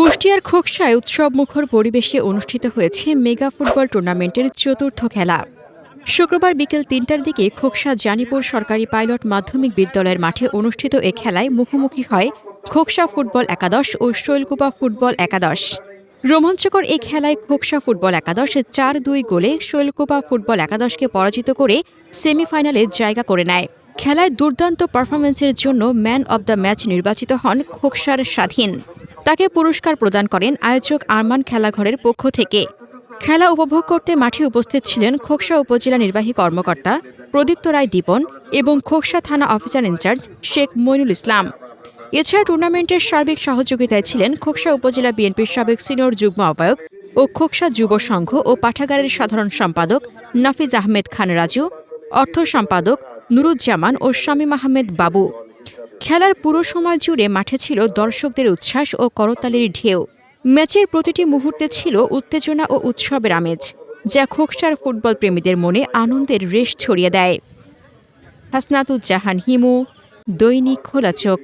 কুষ্টিয়ার খোকসায় উৎসবমুখর পরিবেশে অনুষ্ঠিত হয়েছে মেগা ফুটবল টুর্নামেন্টের চতুর্থ খেলা। শুক্রবার বিকেল তিনটার দিকে খোকসা জানিপুর সরকারি পাইলট মাধ্যমিক বিদ্যালয়ের মাঠে অনুষ্ঠিত এ খেলায় মুখোমুখি হয় খোকসা ফুটবল একাদশ ও শৈলকুপা ফুটবল একাদশ। রোমাঞ্চকর এই খেলায় খোকসা ফুটবল একাদশ চার দুই গোলে শৈলকুপা ফুটবল একাদশকে পরাজিত করে সেমিফাইনালে জায়গা করে নেয়। খেলায় দুর্দান্ত পারফরমেন্সের জন্য ম্যান অব দ্য ম্যাচ নির্বাচিত হন খোকসার স্বাধীন। তাকে পুরস্কার প্রদান করেন আয়োজক আরমান খেলাঘরের পক্ষ থেকে। খেলা উপভোগ করতে মাঠে উপস্থিত ছিলেন খোকসা উপজেলা নির্বাহী কর্মকর্তা প্রদীপ্ত রায় দীপন এবং খোকসা থানা officer in charge Sheikh Moinul Islam. এছাড়া টুর্নামেন্টের সার্বিক সহযোগিতায় ছিলেন খোকসা উপজেলা বিএনপির সাবেক সিনিয়র যুগ্ম আহ্বায়ক ও খোকসা যুব সংঘ ও পাঠাগারের সাধারণ সম্পাদক নাফিজ আহমেদ খান রাজু, অর্থ সম্পাদক নুরুজ্জামান ও শামীম আহমেদ বাবু। খেলার পুরো সময় জুড়ে মাঠে ছিল দর্শকদের উচ্ছ্বাস ও করতালির ঢেউ। ম্যাচের প্রতিটি মুহূর্তে ছিল উত্তেজনা ও উৎসবের আমেজ, যা খোকসার ফুটবল প্রেমীদের মনে আনন্দের রেশ ছড়িয়ে দেয়। হাসনাতুজ্জাহান, হিমু, দৈনিক খোলা চোখ।